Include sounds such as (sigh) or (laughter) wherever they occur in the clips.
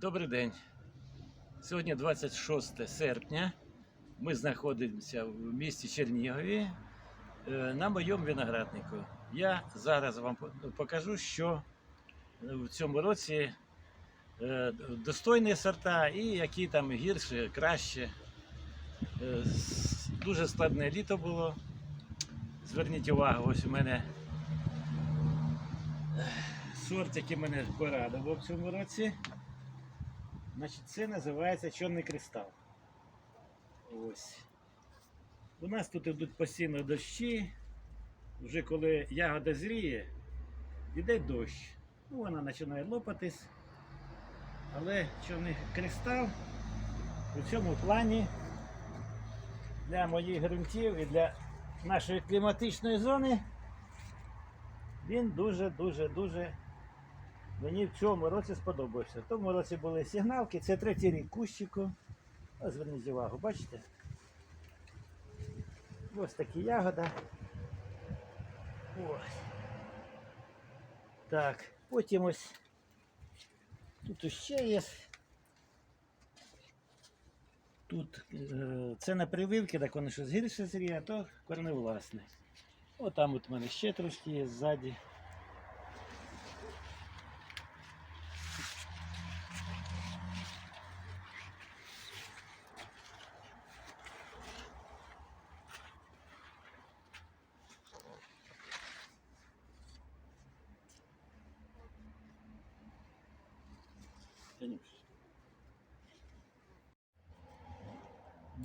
Добрий день. Сьогодні 26 серпня. Ми знаходимося в місті Чернігові е, на моєму винограднику. Я зараз вам покажу, що в цьому році е, достойні сорта і які там гірші, краще. Е, Дуже складне літо було. Зверніть увагу, ось у мене сорт, який мене порадував в цьому році. Значить, це називається чорний кристал. Ось. У нас тут йдуть постійно дощі. Вже коли ягода зріє, йде дощ. Ну, вона починає лопатись. Але чорний кристал у цьому плані для моїх ґрунтів і для нашої кліматичної зони він дуже-дуже дуже Мені в цьому році сподобався. В тому році були сигналки, це третій рік кущику. Ось зверніть увагу, бачите? Ось такі ягода. Ось. Так, потім ось тут ще є. Тут е, це на прививки, так вони щось гірше зріє, а то корневласне. О, там от у мене ще трошки є ззаді.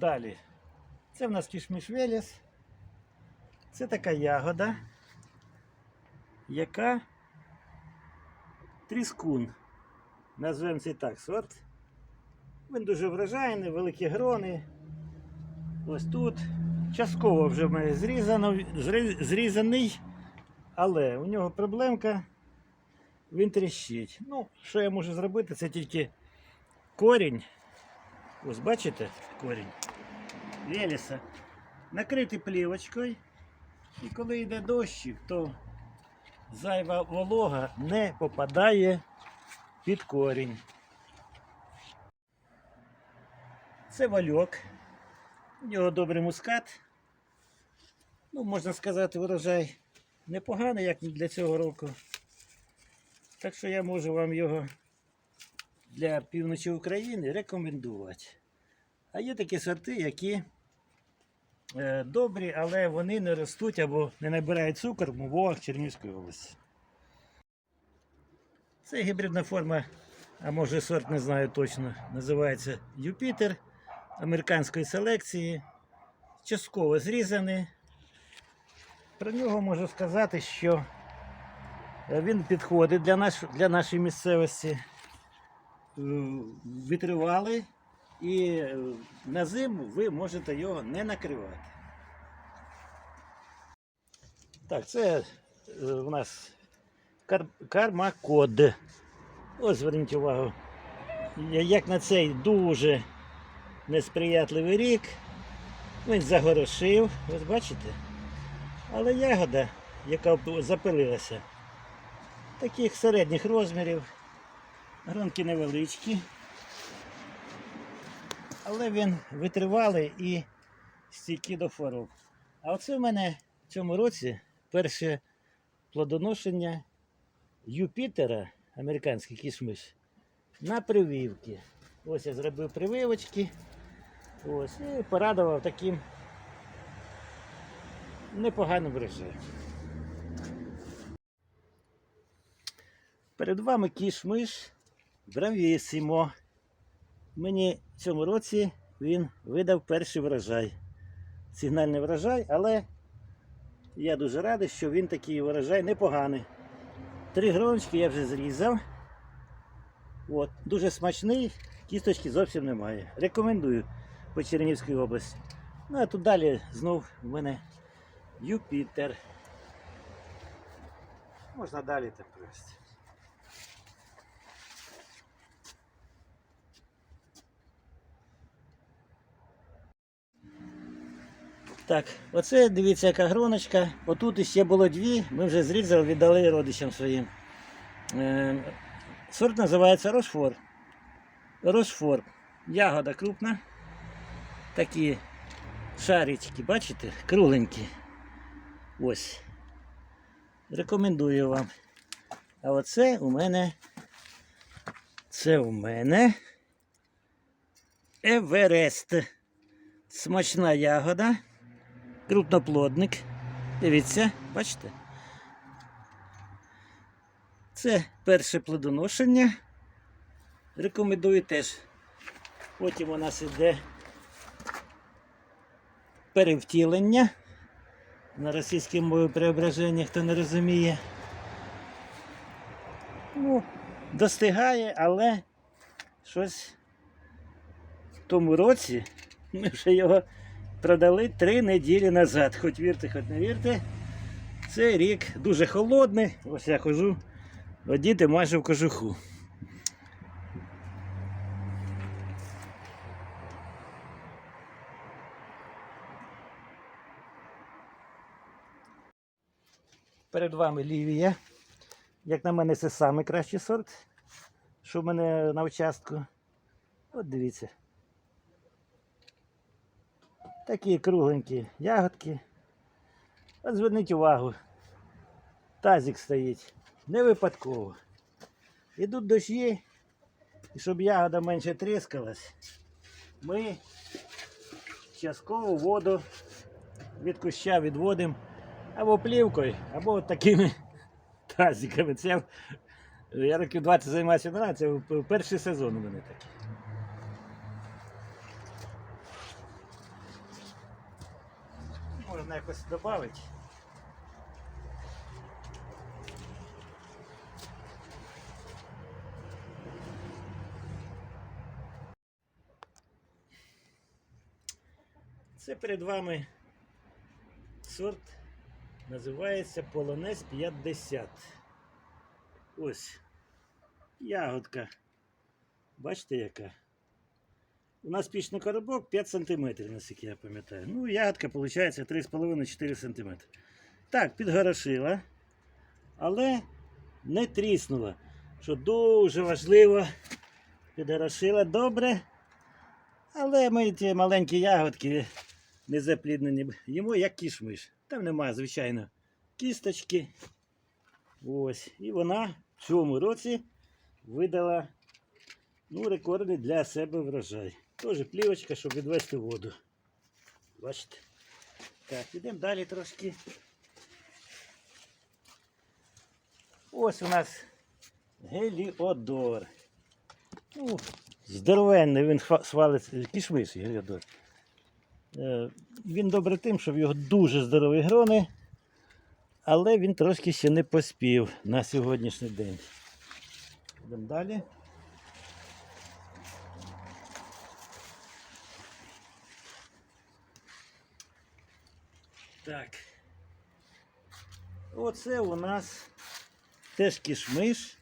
Далі. Це в нас кішміш Велес. Це така ягода, яка тріскун. Назвемо це так сорт. Він дуже вражайний, великі грони. Ось тут. Частково вже в мене зрізано, зрізаний, але у нього проблемка він тріщить. Ну, що я можу зробити, це тільки корінь. Ось бачите корінь Велеса. Накрити плівочкою. І коли йде дощик, то зайва волога не попадає під корінь. Це вальок. У нього добрий мускат. Ну, можна сказати, врожай непоганий, як для цього року. Так що я можу вам його для півночі України рекомендувати. А є такі сорти, які добрі, але вони не ростуть або не набирають цукор в умовах Чернівської області. Це гібридна форма, а може сорт не знаю точно, називається Юпітер американської селекції. Частково зрізаний. Про нього можу сказати, що Е, Він підходить для, наш, для нашої місцевості. Е, Витривалий і е, на зиму ви можете його не накривати. Так, це е, у нас кар, кармакод. Ось зверніть увагу. Як на цей дуже несприятливий рік. Він загорошив, ось бачите? Але ягода, яка запилилася, таких середніх розмірів. Гронки невеличкі. Але він витривалий і стійкий до хвороб. А оце в мене в цьому році перше плодоношення Юпітера, американський кішмиш, на прививки. Ось я зробив прививочки. Ось, і порадував таким непоганим врожаєм. Перед вами кішмиш Бравісімо. Мені в цьому році він видав перший врожай. Сигнальний врожай, але я дуже радий, що він такий врожай непоганий. Три гроночки я вже зрізав. От, дуже смачний, кісточки зовсім немає. Рекомендую по Чернігівській області. Ну а тут далі знов в мене Юпітер. Можна далі так провести. Так, оце дивіться, яка гроночка. Отут іще було дві, ми вже зрізали, віддали родичам своїм. Е, сорт називається Рошфор. Рошфор. Ягода крупна. Такі шарички, бачите? Кругленькі. Ось. Рекомендую вам. А оце у мене. Це у мене Еверест. Смачна ягода. Крупноплодник. Дивіться, бачите? Це перше плодоношення. Рекомендую теж. Потім у нас іде перевтілення. На російській мові преображення, хто не розуміє. Ну, достигає, але щось в тому році ми вже його продали три неділі назад. Хоч вірте, хоч не вірте. Цей рік дуже холодний. Ось я хожу, одіти майже в кожуху. Перед вами лівія. Як на мене, це найкращий сорт, що в мене на участку. От дивіться. Такі кругленькі ягодки. От зверніть увагу. Тазик стоїть. Не випадково. Ідуть дощі, і щоб ягода менше тріскалась, ми частково воду від куща відводимо або плівкою, або от такими (laughs) тазиками. Це я, я років 20 займаюся на це перший сезон у мене такий. Можна якось додати. Це перед вами сорт називається Полонез 50. Ось ягодка. Бачите, яка? У нас пічний коробок 5 см, наскільки я пам'ятаю. Ну, ягодка виходить 3,5-4 см. Так, підгорошила, але не тріснула. Що дуже важливо, підгорошила добре. Але ми ті маленькі ягодки не запліднені. Йому як кішмиш. Там немає, звичайно, кісточки. Ось. І вона в цьому році видала ну, рекордний для себе врожай. Теж плівочка, щоб відвести воду. Бачите? Так, ідемо далі трошки. Ось у нас геліодор. Ну, здоровенний він хва- свалить кішмиш геліодор. Е, Він добре тим, що в його дуже здорові грони, але він трошки ще не поспів на сьогоднішній день. Йдемо далі. Так. Оце у нас теж кішмиш.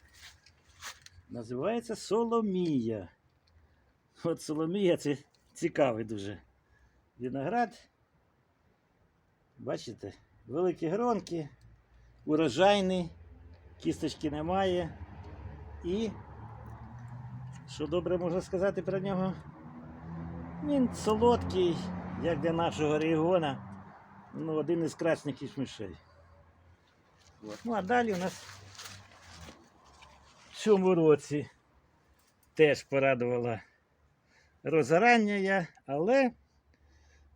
Називається Соломія. От Соломія це цікавий дуже виноград. Бачите, великі гронки, урожайний, кісточки немає. І, що добре можна сказати про нього, він солодкий, як для нашого регіона, ну, один із кращих кішмишей. Ну а далі у нас в цьому році теж порадувала розорання я, але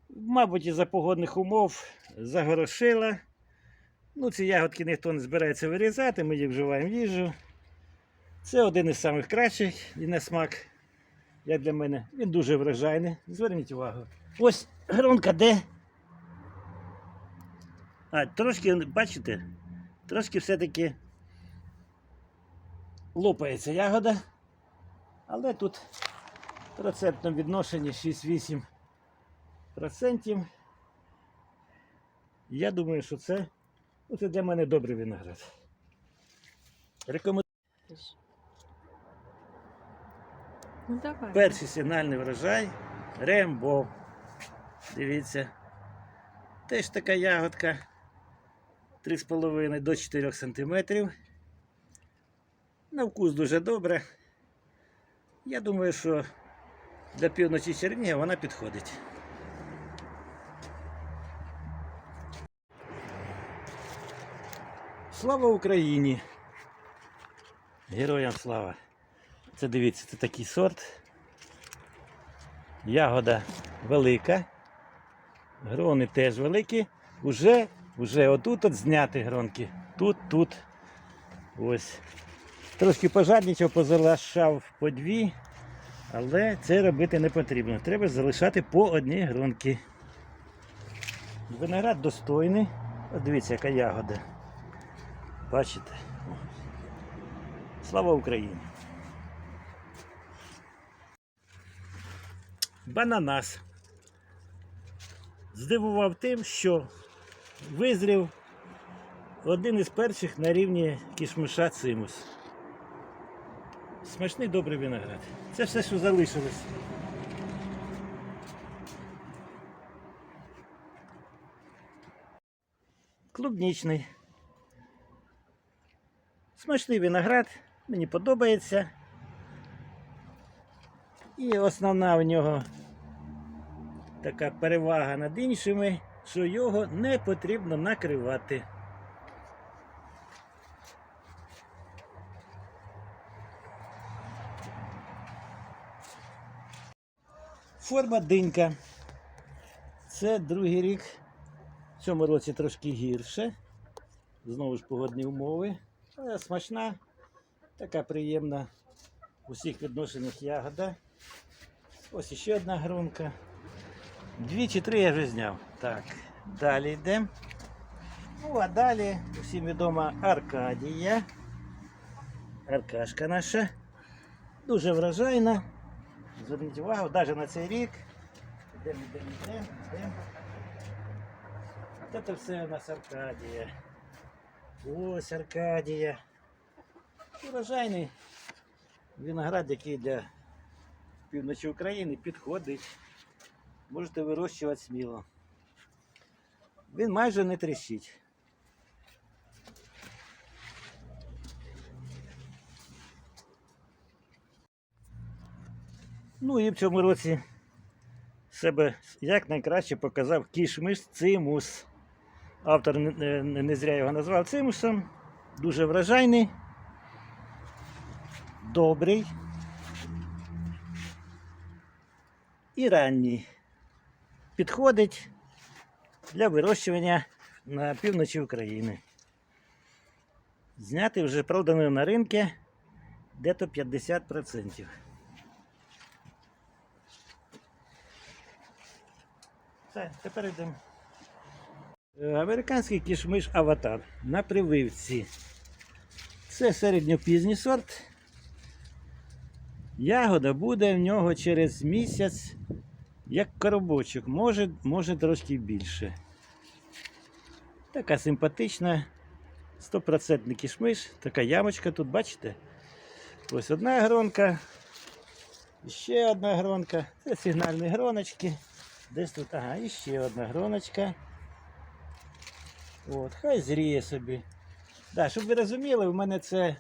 Мабуть, із-за погодних умов загорошила. Ну, ці ягодки ніхто не збирається вирізати, ми їх вживаємо в їжу. Це один із самих кращих і на смак, як для мене. Він дуже врожайний. Зверніть увагу. Ось гронка де. А, трошки, бачите, трошки все-таки лопається ягода. Але тут в процентному відношенні 6-8 процентів. Я думаю, що це, ну, це для мене добрий виноград. Рекомендую. Ну давай. Перший сигнальний врожай Рембо. Дивіться. Теж така ягодка 3,5 до 4 см. На вкус дуже добре. Я думаю, що для півночі Чернігова вона підходить. Слава Україні! Героям слава! Це дивіться, це такий сорт. Ягода велика. Грони теж великі. Уже, уже отут от зняти гронки. Тут, тут. Ось. Трошки пожадничав, позалишав по дві, але це робити не потрібно. Треба залишати по одній гронки. Виноград достойний. От дивіться, яка ягода. Бачите? Слава Україні! Бананас. Здивував тим, що визрів один із перших на рівні кішмиша цимус. Смачний добрий виноград. Це все, що залишилось. Клубнічний. Смачний виноград, мені подобається. І основна в нього така перевага над іншими, що його не потрібно накривати. Форма динька. Це другий рік. В цьому році трошки гірше. Знову ж погодні умови. Але смачна, така приємна в усіх відношеннях ягода. Ось іще одна грунка. Дві чи три я вже зняв. Так, далі йдемо. Ну, а далі всім відома Аркадія. Аркашка наша. Дуже вражайна. Зверніть увагу, навіть на цей рік. Йдемо, йдемо, йдемо, йдемо. Це все у нас Аркадія. Ось Аркадія. Урожайний виноград, який для півночі України підходить. Можете вирощувати сміло. Він майже не тріщить. Ну і в цьому році себе як найкраще показав кішмиш цимус. Автор не зря його назвав цимусом. Дуже вражайний, добрий і ранній. Підходить для вирощування на півночі України. Зняти вже продано на ринку дето 50%. Все, тепер йдемо. Американський кішмиш аватар на прививці. Це середньопізній сорт. Ягода буде в нього через місяць, як коробочок, може, може трошки більше. Така симпатична, 100% кішмиш, така ямочка тут, бачите? Ось одна гронка, ще одна гронка. Це сигнальні гроночки. Десь тут, ага, і ще одна гроночка. От, хай зріє собі. Да, щоб ви розуміли, у мене це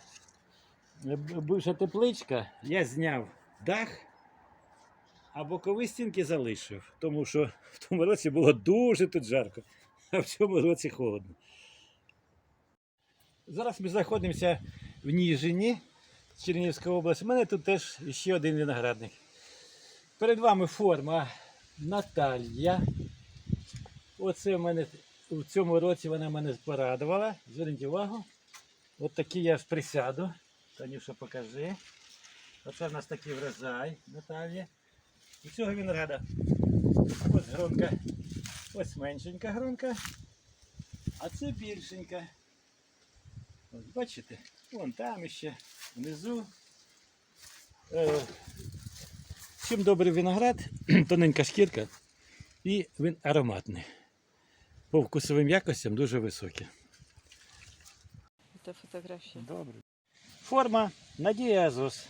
бивша тепличка, я зняв дах, а бокові стінки залишив, тому що в тому році було дуже тут жарко, а (laughs) в цьому році холодно. Зараз ми знаходимося в Ніжині, Чернігівська область. У мене тут теж ще один виноградник. Перед вами форма Наталія. Оце в мене в цьому році вона мене порадувала. Зверніть увагу. От такий я присяду. Танюша, покажи. Оце в нас такий врожай, Наталія. І цього винограда. Ось гронка. Ось меншенька гронка. А це більшенька. Ось бачите? Вон там іще внизу. Е, чим добрий виноград, (clears throat) тоненька шкірка і він ароматний. По вкусовим якостям дуже високий. Это фотография. Добре. Форма Надія Азос.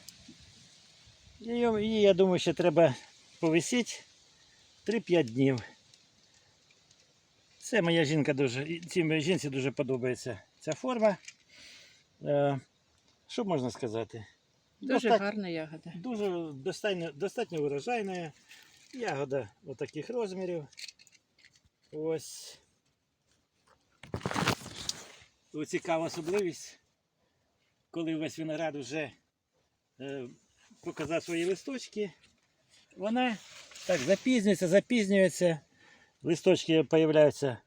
Її, її, я думаю, ще треба повисіти 3-5 днів. Це моя жінка дуже, цій моїй жінці дуже подобається ця форма. Е, що можна сказати? Дуже так. гарна ягода. Дуже достатньо, достатньо урожайна. Ягода отаких розмірів. Ось. Ось Цікава особливість, коли весь виноград вже е, показав свої листочки, вона так запізнюється, запізнюється. Листочки з'являються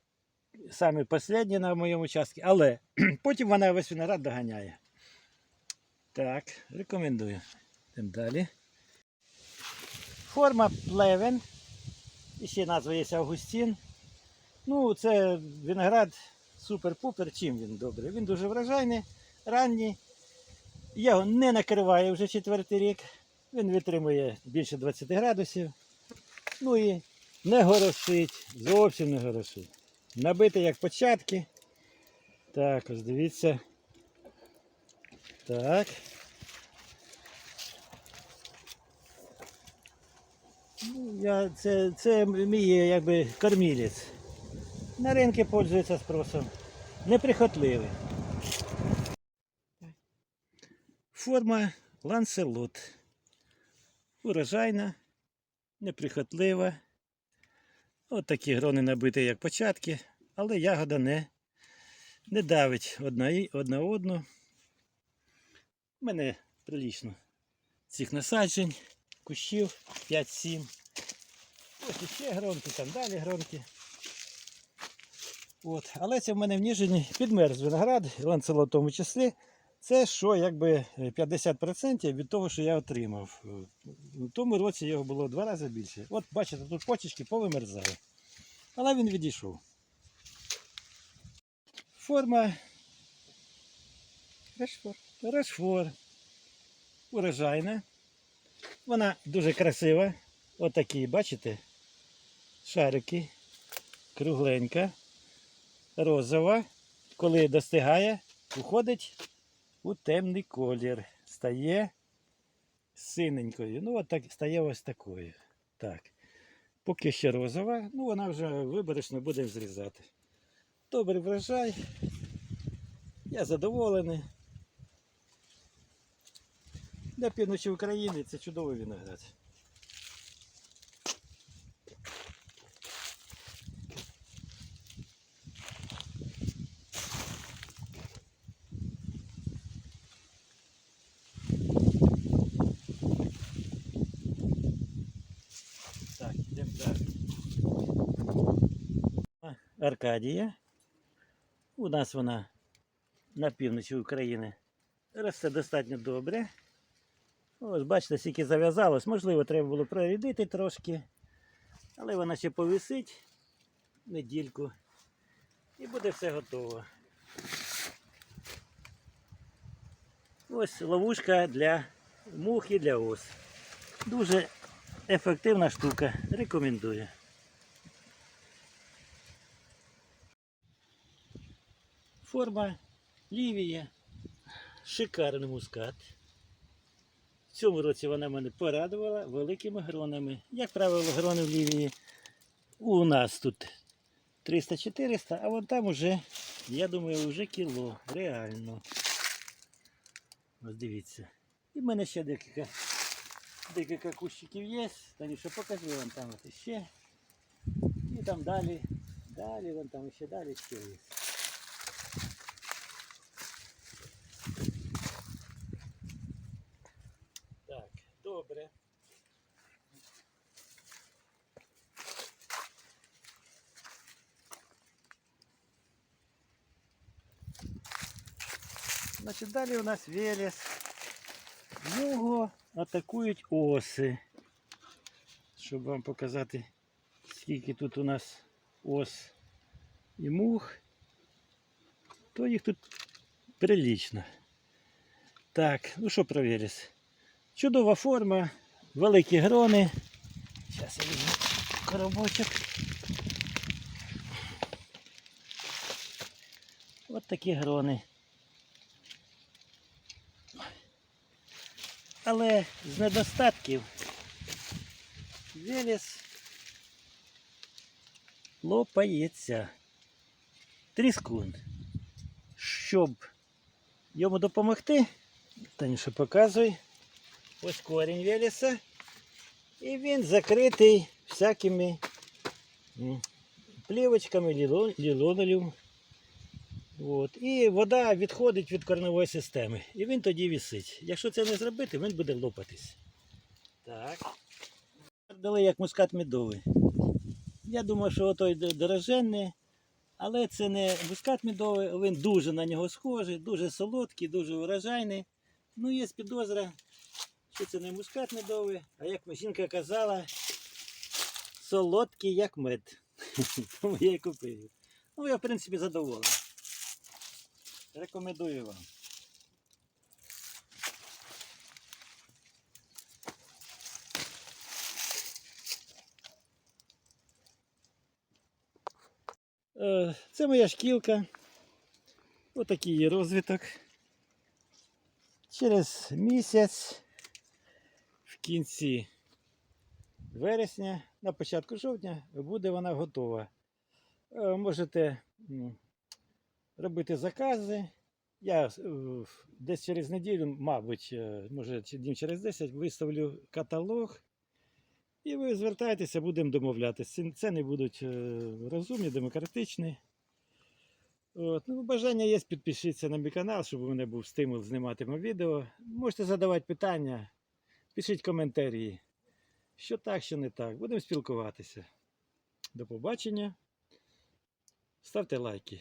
самі останні на моєму участку, але (clears throat) потім вона весь виноград доганяє. Так, рекомендую. Йдемо далі. Форма плевен. І ще назва є Августін. Ну, це виноград супер-пупер. Чим він добрий? Він дуже вражайний, ранній. Я його не накриваю вже четвертий рік. Він витримує більше 20 градусів. Ну і не горошить, зовсім не горошить. Набитий як початки. Так, ось дивіться. Так. Ну, Я, це, це мій якби кормілець. На ринку пользується спросом. Неприхотливий. Форма ланселот. Урожайна, неприхотлива. От такі грони набиті, як початки, але ягода не, не давить одна, і- одна одну. У мене прилічно цих насаджень, кущів 5-7. Ось іще гронки, там далі гронки. От. Але це в мене в Ніжині підмерз виноград, ланцелот в тому числі. Це що якби 50% від того, що я отримав. У тому році його було два рази більше. От бачите, тут почечки повимерзали. Але він відійшов. Форма Решфор. Рошфор. Урожайна. Вона дуже красива. Отакі, бачите? Шарики. Кругленька. Розова. Коли достигає, уходить у темний колір. Стає синенькою. Ну, от так стає ось такою. Так. Поки ще розова, ну вона вже виборочно буде зрізати. Добрий врожай. Я задоволений. Для півночі України це чудовий виноград. Так, йдемо далі. А, Аркадія. У нас вона на півночі України росте достатньо добре. Ось бачите, скільки зав'язалось. Можливо, треба було прорядити трошки. Але вона ще повисить недільку. І буде все готово. Ось ловушка для мух і для ос. Дуже ефективна штука. Рекомендую. Форма лівія. Шикарний мускат. В цьому році вона мене порадувала великими гронами. Як правило, грони в Лівії у нас тут 300-400, а вон там уже, я думаю, вже кіло. Реально. Ось дивіться. І в мене ще декілька, декілька кущиків є. Танюша, покажи вам там от ще. І там далі, далі, вон там ще далі ще є. 4. Значить, далі у нас Велес. Його атакують оси. Щоб вам показати, скільки тут у нас ос і мух, то їх тут прилічно. Так, ну що про Велес? Чудова форма, великі грони. Зараз я візьму коробочок. От такі грони. Але з недостатків Велес лопається. Тріскун. Щоб йому допомогти, Танюша, показуй. Ось корінь Велеса. І він закритий всякими плівочками, ліло- лілонолів. От. І вода відходить від корневої системи. І він тоді висить. Якщо це не зробити, він буде лопатись. Так. Дали як мускат медовий. Я думаю, що той д- дороженний, але це не мускат медовий, він дуже на нього схожий, дуже солодкий, дуже урожайний. Ну, є підозра, що це не мускат медовий, а як жінка казала, солодкий як мед. (laughs) Тому я і купив. Ну, я, в принципі, задоволений. Рекомендую вам. Е, Це моя шкілка. Отакий є розвиток. Через місяць, кінці вересня, на початку жовтня, буде вона готова. Е, Можете робити закази. Я е, десь через неділю, мабуть, е, може днів через 10 виставлю каталог. І ви звертайтеся, будемо домовлятися. Ці- Ціни будуть розумні, демократичні. От, ну, бажання є, підпишіться на мій канал, щоб у мене був стимул знімати відео. Можете задавати питання, пишіть коментарі. Що так, що не так. Будемо спілкуватися. До побачення. Ставте лайки.